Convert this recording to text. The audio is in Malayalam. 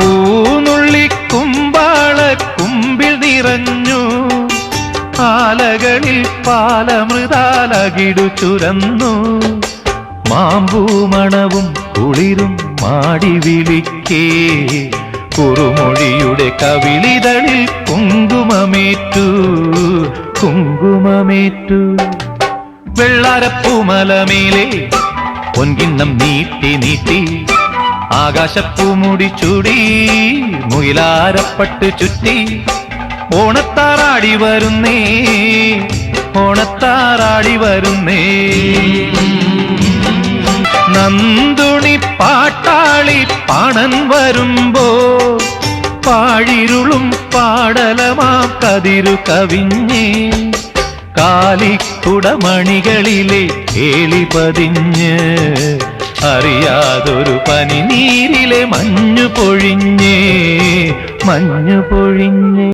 പൂനുള്ളിക്കുമ്പാള കുമ്പിൽ നിറഞ്ഞു. ആലകളിൽ പാലമൃതാലകിടു ചുരന്നു. മാമ്പൂമണവും കുളിരും മാടി വിളിക്കേ. കുറുമൊഴിയുടെ കവിളിതളിൽ കുങ്കുമമേറ്റു. കുങ്കുമമേറ്റു. വെള്ളാരപ്പൂമലമേലെ പൊൻകിണ്ണം നീട്ടി നീട്ടി ആകാശപ്പൂമുടി ചൂടി മുയിലാരപ്പട്ട് ചുറ്റി. ഓണത്താറാടി വരുന്നേ ഓണത്താറാടി വരുന്നേ. നന്ദുണി പാട്ടാളി പാണൻ വരുമ്പോ പാഴിരുളും പാടലമാ കതിരു കവിഞ്ഞേ. കാലിക്കുടമണികളിലെ കേളി പതിഞ്ഞ് അറിയാതൊരു പനിനീരിലെ മഞ്ഞു പൊഴിഞ്ഞേ മഞ്ഞു പൊഴിഞ്ഞേ.